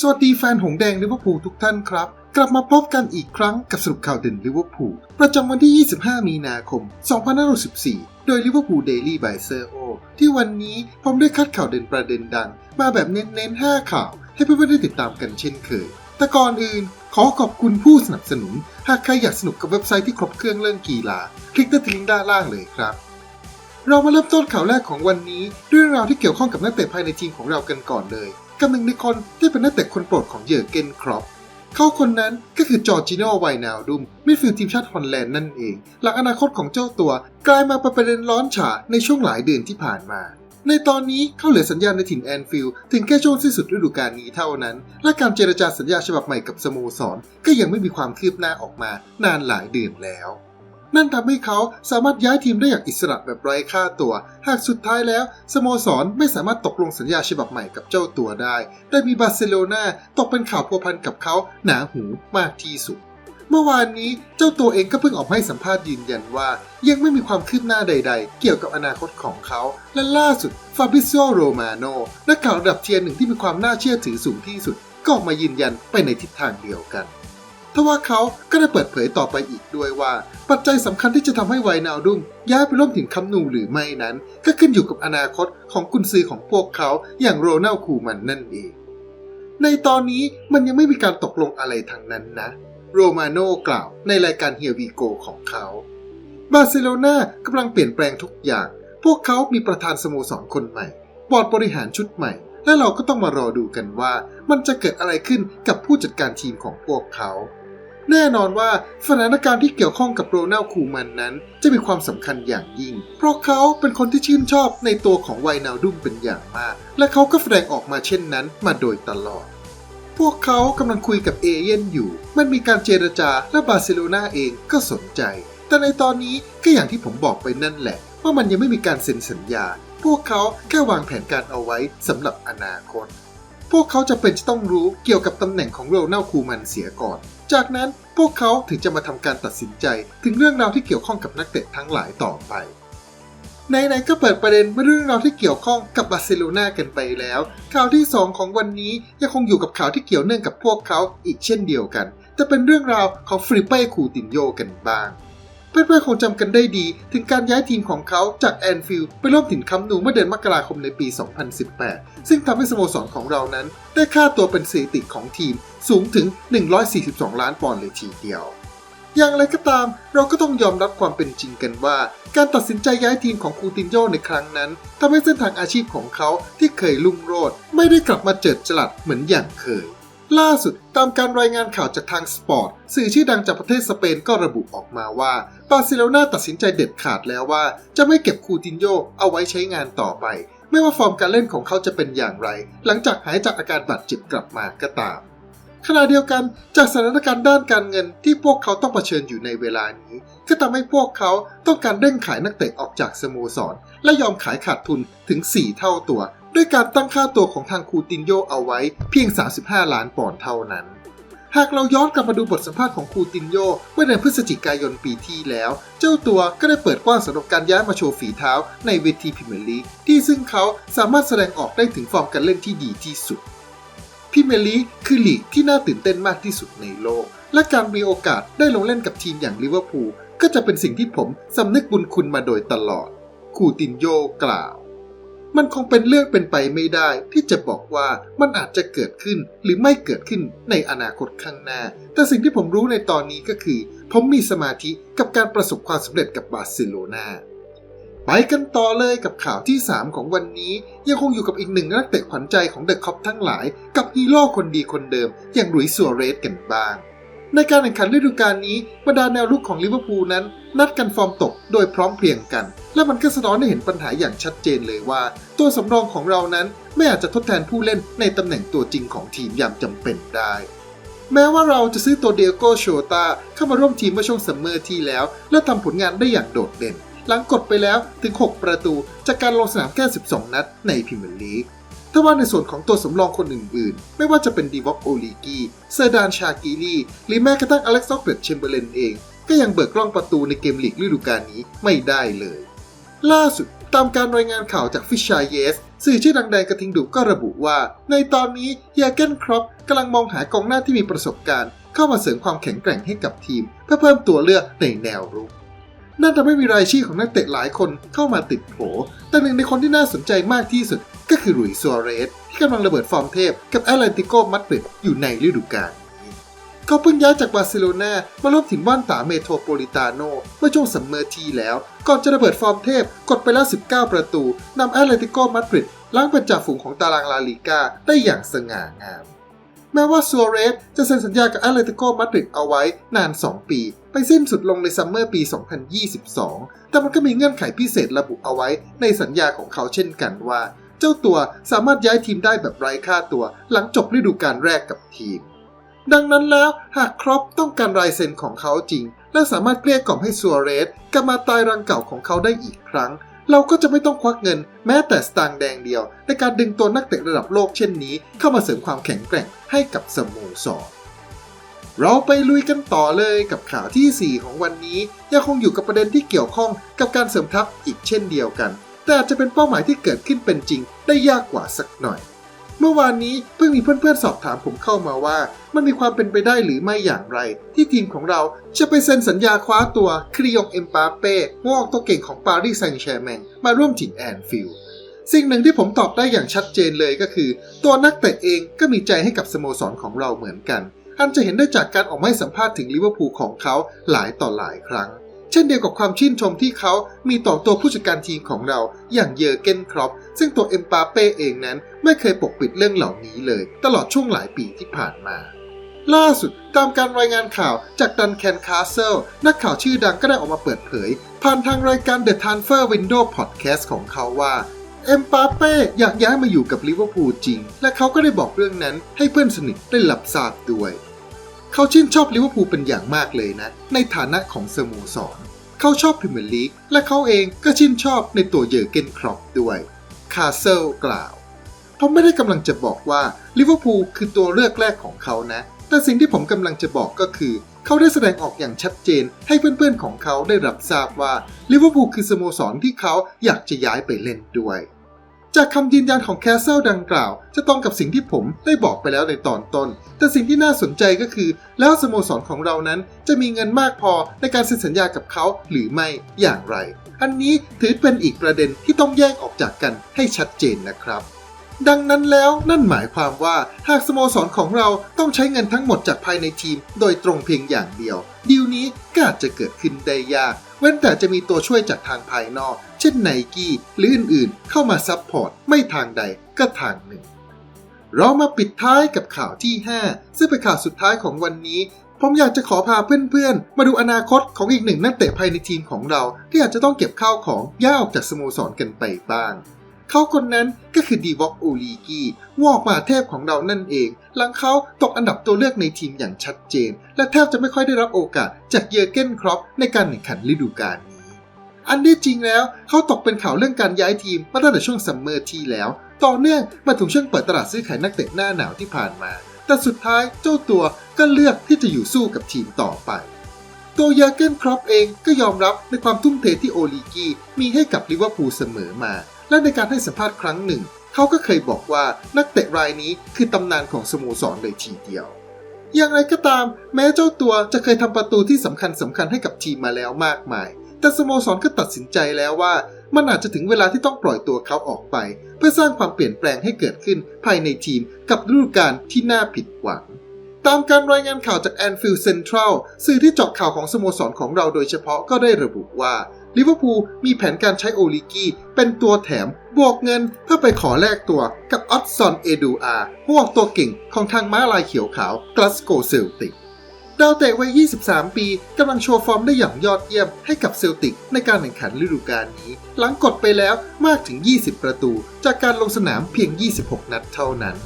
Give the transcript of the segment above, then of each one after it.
สวัสดีแฟนหงแดงลิเวอร์พูลทุกท่านครับ กลับมาพบกันอีกครั้งกับสรุปข่าวเด่นลิเวอร์พูลประจำวันที่ 25 มีนาคม 2564 โดยลิเวอร์พูลเดลี่บายเซอร์โอที่วันนี้ผมได้คัดข่าวเด่นประเด็นดัง มาแบบเน้นๆ 5 ข่าว ให้เพื่อนๆได้ติดตามกันเช่นเคย แต่ก่อนอื่น ขอขอบคุณผู้สนับสนุน หากใครอยากสนุกกับเว็บไซต์ที่ครบเครื่องเรื่องกีฬา คลิกที่ลิงก์ด้านล่างเลยครับเรามาเริ่มต้นข่าวแรกของวันนี้ด้วยเรื่องราวที่เกี่ยวข้องกับนักเตะภายในทีมของเรากันก่อนเลย กับหนึ่งในคนที่เป็นนักเตะคนโปรดของเยอร์เกนครอปเขาคนนั้นก็คือจอร์จิโนไวนาลดุมมิดฟิลด์ทีมชาติฮอลแลนด์นั่นเอง หลังอนาคตของเจ้าตัว กลายมาเป็นประเด็นร้อนฉาในช่วงหลายเดือนที่ผ่านมา ในตอนนี้เขาเหลือสัญญาในถิ่นแอนฟิลด์ถึงแค่ช่วงสิ้นสุดฤดูกาลนี้เท่านั้น และการเจรจาสัญญาฉบับใหม่กับสโมสร ก็ยังไม่มีความคืบหน้าออกมานานหลายเดือนแล้ว นั่นทำให้เขาสามารถย้ายทีมได้อย่างอิสระแบบไร้ค่าตัว หากสุดท้ายแล้ว สโมสรไม่สามารถตกลงสัญญาฉบับใหม่กับเจ้าตัวได้ ได้มีบาร์เซโลนาตกเป็นข่าวพัวพันกับเขาหนาหูมากที่สุด เมื่อวานนี้เจ้าตัวเองก็เพิ่งออกมาให้สัมภาษณ์ยืนยันว่า ยังไม่มีความคืบหน้าใด ๆ เกี่ยวกับอนาคตของเขา และล่าสุดฟาบิซโอโรมาโนนักข่าวระดับเทียร์หนึ่งที่มีความน่าเชื่อถือสูงที่สุด ก็ออกมายืนยันไปในทิศทางเดียวกัน ทว่าเขาก็ได้เปิดเผยต่อไปอีกด้วยว่า ปัจจัยสำคัญที่จะทำให้ไวนาลดุมย้ายไปร่วมถึงคัมนูหรือไม่นั้น ก็ขึ้นอยู่กับอนาคตของกุนซือของพวกเขาอย่างโรนัลคูมันนั่นเอง ในตอนนี้มันยังไม่มีการตกลงอะไรทางนั้นนะ โรมาโน่กล่าวในรายการเฮียวีโกของเขาบาร์เซโลนากำลังเปลี่ยนแปลงทุกอย่าง พวกเขามีประธานสโมสรคนใหม่ บอร์ดบริหารชุดใหม่ และเราก็ต้องมารอดูกันว่า มันจะเกิดอะไรขึ้นกับผู้จัดการทีมของพวกเขา แน่นอนว่าสถานการณ์ที่เกี่ยวข้องกับโรนัลคูมันนั้น จะมีความสำคัญอย่างยิ่ง เพราะเขาเป็นคนที่ชื่นชอบในตัวของไวนาลดุมเป็นอย่างมาก และเขาก็แสดงออกมาเช่นนั้นมาโดยตลอด พวกเขากำลังคุยกับเอเย่นอยู่ มันมีการเจรจาและบาร์เซโลนาเองก็สนใจ แต่ในตอนนี้ก็อย่างที่ผมบอกไปนั่นแหละ ว่ามันยังไม่มีการเซ็นสัญญา พวกเขาแค่วางแผนการเอาไว้สำหรับอนาคตพวกเขาจะเป็นจะต้องรู้เกี่ยวกับตำแหน่งของโรนัลคูมันเสียก่อน จากนั้นพวกเขาถึงจะมาทำการตัดสินใจถึงเรื่องราวที่เกี่ยวข้องกับนักเตะทั้งหลายต่อไปไหนๆก็เปิดประเด็นเรื่องราวที่เกี่ยวข้องกับบาร์เซโลนากันไปแล้ว ข่าวที่ 2 ของวันนี้ยังคงอยู่กับข่าวที่เกี่ยวเนื่องกับพวกเขาอีกเช่นเดียวกัน แต่เป็นเรื่องราวของฟริเป้คูตินโยกันบ้าง เพื่อนๆคงจำกันได้ดี ถึงการย้ายทีมของเขาจากแอนฟิลด์ไปร่วมถิ่นคัมนูเมื่อเดือนมกราคมในปี 2018 ซึ่งทำให้สโมสรของเรานั้น ได้ค่าตัวเป็นสถิติของทีมสูงถึง 142 ล้านปอนด์เลยทีเดียวอย่างไรก็ตามเราก็ต้องยอมรับความเป็นจริงกันว่า การตัดสินใจย้ายทีมของคูตินโยในครั้งนั้นทำให้เส้นทางอาชีพของเขาที่เคยลุ่งโรจน์ไม่ได้กลับมาเจิดจรัสเหมือนอย่างเคย ล่าสุดตามการรายงานข่าวจากทางสปอร์ต สื่อชื่อดังจากประเทศสเปนก็ระบุออกมาว่าบาร์เซโลนาตัดสินใจเด็ดขาดแล้วว่า จะไม่เก็บคูตินโยเอาไว้ใช้งานต่อไป ไม่ว่าฟอร์มการเล่นของเขาจะเป็นอย่างไร หลังจากหายจากอาการบาดเจ็บกลับมาก็ตามขณะเดียวกันจากสถานการณ์ด้านการเงินที่พวกเขาต้องเผชิญอยู่ในเวลานี้ ก็ทำให้พวกเขาต้องการเร่งขายนักเตะออกจากสโมสร และยอมขายขาดทุนถึง 4 เท่าตัว ด้วยการตั้งค่าตัวของทางคูตินโยเอาไว้เพียง 35 ล้านปอนด์เท่านั้น หากเราย้อนกลับมาดูบทสัมภาษณ์ของคูตินโยเมื่อเดือนพฤศจิกายนปีที่แล้ว เจ้าตัวก็ได้เปิดกว้างสำหรับการย้ายมาโชว์ฝีเท้าในเวทีพรีเมียร์ลีกที่ซึ่งเขาสามารถแสดงออกได้ถึงฟอร์มการเล่นที่ดีที่สุดพรีเมียร์ลีกคือลีกที่น่าตื่นเต้นมากที่สุดในโลก และการมีโอกาสได้ลงเล่นกับทีมอย่างลิเวอร์พูลก็จะเป็นสิ่งที่ผมสำนึกบุญคุณมาโดยตลอด คูตินโยกล่าว มันคงเป็นเรื่องเป็นไปไม่ได้ ที่จะบอกว่ามันอาจจะเกิดขึ้นหรือไม่เกิดขึ้นในอนาคตข้างหน้า แต่สิ่งที่ผมรู้ในตอนนี้ก็คือ ผมมีสมาธิกับการประสบความสำเร็จกับบาร์เซโลนาไปกันต่อเลยกับข่าวที่ 3 ของวันนี้ ยังคงอยู่กับอีกหนึ่งนักเตะขวัญใจของเดอะคอปทั้งหลาย กับฮีโร่คนดีคนเดิมอย่างหลุยส์ซัวเรสกันบ้าง ในการแข่งขันฤดูกาลนี้บรรดาแนวลุกของลิเวอร์พูลนั้น นัดกันฟอร์มตกโดยพร้อมเพรียงกัน และมันก็สะท้อนให้เห็นปัญหาอย่างชัดเจนเลยว่า ตัวสำรองของเรานั้นไม่อาจจะทดแทนผู้เล่นในตำแหน่งตัวจริงของทีมยามจำเป็นได้ แม้ว่าเราจะซื้อตัวเดียโกโชตาเข้ามาร่วมทีมเมื่อช่วงซัมเมอร์ที่แล้ว และทำผลงานได้อย่างโดดเด่น หลังกดไปแล้วถึง 6 ประตูจากการลงสนามแค่ 12 นัดในพรีเมียร์ลีก ถ้าว่าในส่วนของตัวสำรองคนอื่นๆ ไม่ว่าจะเป็นดีวอกโอลีกีเซอร์ดานชากิลีหรือแม้กระทั่งอเล็กซ์ซอกเกตเชมเบอร์เลนเอง ก็ยังเบิกกล้องประตูในเกมลีกฤดูกาลนี้ไม่ได้เลย ล่าสุดตามการรายงานข่าวจากฟิชช y เยสสื่อชื่อดังแดนกระทิงดุก็ระบุว่า ในตอนนี้เยเกนครอปกำลังมองหากองหน้าที่มีประสบการณ์ เข้ามาเสริมความแข็งแกร่งให้กับทีม เพื่อเพิ่มตัวเลือกในแนวรุกนั่นทำให้มีรายชื่อของนักเตะหลายคนเข้ามาติดโผ แต่หนึ่งในคนที่น่าสนใจมากที่สุด ก็คือหลุยส์ซัวเรส ที่กำลังระเบิดฟอร์มเทพกับแอตเลติโกมาดริดอยู่ในฤดูกาลนี้เขาเพิ่งย้ายจากบาร์เซโลนามาร่วมถิ่นว่านตาเมโทรโปลิตาโนเมื่อช่วงซัมเมอร์ทีแล้ว ก่อนจะระเบิดฟอร์มเทพกดไปแล้ว 19 ประตูนำแอตเลติโกมาดริดล้างเป็นจ่าฝูงของตารางลาลิกาได้อย่างสง่างาม แม้ว่าซัวเรสจะเซ็นสัญญากับแอตเลติโกมาดริดเอาไว้นาน 2 ปี ไปสิ้นสุดลงในซัมเมอร์ปี 2022 แต่มันก็มีเงื่อนไขพิเศษระบุเอาไว้ในสัญญาของเขาเช่นกันว่า เจ้าตัวสามารถย้ายทีมได้แบบไร้ค่าตัว หลังจบฤดูกาลแรกกับทีม ดังนั้นแล้วหากครอปต้องการลายเซ็นของเขาจริง และสามารถเกลี้ยกล่อมให้ซัวเรสกลับมาตายรังเก่าของเขาได้อีกครั้ง เราก็จะไม่ต้องควักเงินแม้แต่สตางค์แดงเดียว ในการดึงตัวนักเตะระดับโลกเช่นนี้ เข้ามาเสริมความแข็งแกร่งให้กับสโมสรเราไปลุยกันต่อเลยกับข่าวทีสี่4 ของวันนี้ ยังคงอยู่กับประเด็นที่เกี่ยวข้องกับการเสริมทัพอีกเช่นเดียวกัน แต่อาจจะเป็นเป้าหมายที่เกิดขึ้นเป็นจริง ได้ยากกว่าสักหน่อย เมื่อวานนี้เพิ่งมีเพื่อนๆสอบถามผมเข้ามาว่า มันมีความเป็นไปได้หรือไม่อย่างไร ที่ทีมของเราจะไปเซ็นสัญญาคว้าตัวคริยองเอ็มปาเป้หอกตัวเก่งของปารีสแซงต์แชร์แมงมาร่วมถิ่นแอนฟิลด์สิ่งหนึ่งที่ผมตอบได้อย่างชัดเจนเลยก็คือ ตัวนักเตะเองก็มีใจให้กับสโมสรของเราเหมือนกันอันจะเห็นได้จากการออกมาให้สัมภาษณ์ถึงลิเวอร์พูลของเขาหลายต่อหลายครั้ง เช่นเดียวกับความชื่นชมที่เขามีต่อตัวผู้จัดการทีมของเราอย่างเยอร์เกนครอปซึ่งตัวเอ็มปาเป้เองนั้นไม่เคยปกปิดเรื่องเหล่านี้เลย ตลอดช่วงหลายปีที่ผ่านมา ล่าสุดตามการรายงานข่าวจากดันแคนคาสเซิลนักข่าวชื่อดังก็ได้ออกมาเปิดเผย ผ่านทางรายการ The Transfer Window Podcast ของเขาว่าเอ็มปาเป้อยากย้ายมาอยู่กับลิเวอร์พูลจริง และเขาก็ได้บอกเรื่องนั้นให้เพื่อนสนิทได้รับทราบด้วย เขาชื่นชอบลิเวอร์พูลเป็นอย่างมากเลยนะ ในฐานะของสโมสรเขาชอบพรีเมียร์ลีกและเขาเองก็ชื่นชอบในตัวเยอร์เกนครอปด้วยคาเซลกล่าวผมไม่ได้กำลังจะบอกว่าลิเวอร์พูลคือตัวเลือกแรกของเขานะ แต่สิ่งที่ผมกำลังจะบอกก็คือ เขาได้แสดงออกอย่างชัดเจนให้เพื่อนๆของเขาได้รับทราบว่าลิเวอร์พูลคือสโมสรที่เขาอยากจะย้ายไปเล่นด้วย จากคำยืนยันของแคสเซิลดังกล่าว จะตรงกับสิ่งที่ผมได้บอกไปแล้วในตอนต้น แต่สิ่งที่น่าสนใจก็คือ แล้วสโมสรของเรานั้นจะมีเงินมากพอในการเซ็นสัญญากับเขาหรือไม่อย่างไร อันนี้ถือเป็นอีกประเด็นที่ต้องแยกออกจากกันให้ชัดเจนนะครับดังนั้นแล้วนั่นหมายความว่าหากสโมสรของเราต้องใช้เงินทั้งหมดจากภายในทีม โดยตรงเพียงอย่างเดียว ดีลนี้ก็อาจจะเกิดขึ้นได้ยาก เว้นแต่จะมีตัวช่วยจากทางภายนอก เช่นไนกี้หรืออื่นๆ เข้ามาซับพอร์ตไม่ทางใดก็ทางหนึ่ง เรามาปิดท้ายกับข่าวที่ 5 ซึ่งเป็นข่าวสุดท้ายของวันนี้ ผมอยากจะขอพาเพื่อนๆ มาดูอนาคตของอีกหนึ่งนักเตะภายในทีมของเรา ที่อาจจะต้องเก็บข้าวของย้ายออกจากสโมสรกันไปบ้าง เขาคนนั้นก็คือดีวอกโอลีกีวอกมาเทพของเรานั่นเอง หลังเขาตกอันดับตัวเลือกในทีมอย่างชัดเจน และแทบจะไม่ค่อยได้รับโอกาสจากเยอร์เกนครอปในการแข่งขันฤดูกาลนี้ อันที่จริงแล้วเขาตกเป็นข่าวเรื่องการย้ายทีมมาตั้งแต่ช่วงซัมเมอร์ที่แล้ว ต่อเนื่องมาถึงช่วงเปิดตลาดซื้อขายนักเตะหน้าหนาวที่ผ่านมา แต่สุดท้ายเจ้าตัวก็เลือกที่จะอยู่สู้กับทีมต่อไปตัวเยอร์เกนครอปเองก็ยอมรับในความทุ่มเทที่โอลีกีมีให้กับลิเวอร์พูลเสมอมา และในการให้สัมภาษณ์ครั้งหนึ่ง เขาก็เคยบอกว่านักเตะรายนี้คือตำนานของสโมสรเลยทีเดียว อย่างไรก็ตาม แม้เจ้าตัวจะเคยทำประตูที่สำคัญสำคัญให้กับทีมมาแล้วมากมาย แต่สโมสรก็ตัดสินใจแล้วว่า มันอาจจะถึงเวลาที่ต้องปล่อยตัวเขาออกไป เพื่อสร้างความเปลี่ยนแปลงให้เกิดขึ้นภายในทีมกับฤดูกาลที่น่าผิดหวังตามการรายงานข่าวจากแอนฟิลด์เซ็นทรัลสื่อที่เจาะข่าวของสโมสรของเราโดยเฉพาะก็ได้ระบุว่า ลิเวอร์พูลมีแผนการใช้โอลิกี้เป็นตัวแถม บวกเงินเพื่อไปขอแลกตัวกับออตซอนเอดูอาพวกตัวเก่งของทางม้าลายเขียวขาวกลาสโกเซลติกดาวเตะวัย 23 ปีกำลังโชว์ฟอร์มได้อย่างยอดเยี่ยมให้กับเซลติกในการแข่งขันฤดูกาลนี้ หลังกดไปแล้วมากถึง 20 ประตู จากการลงสนามเพียง 26 นัดเท่านั้น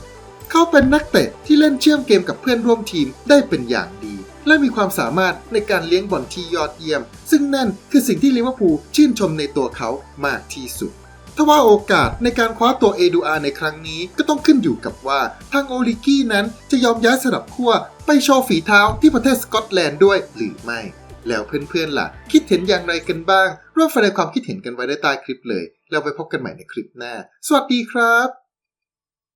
เขาเป็นนักเตะที่เล่นเชื่อมเกมกับเพื่อนร่วมทีมได้เป็นอย่างดี และมีความสามารถในการเลี้ยงบอลที่ยอดเยี่ยม ซึ่งนั่นคือสิ่งที่ลิเวอร์พูลชื่นชมในตัวเขามากที่สุดทว่าโอกาสในการคว้าตัวเอดูอาในครั้งนี้ก็ต้องขึ้นอยู่กับว่า ทางโอลิกี้นั้นจะยอมย้ายสลับขั้วไปโชว์ฝีเท้าที่ประเทศสกอตแลนด์ด้วยหรือไม่ แล้วเพื่อนๆล่ะ คิดเห็นอย่างไรกันบ้าง ร่วมแสดงความคิดเห็นกันไว้ได้ใต้คลิปเลย แล้วไปพบกันใหม่ในคลิปหน้า สวัสดีครับ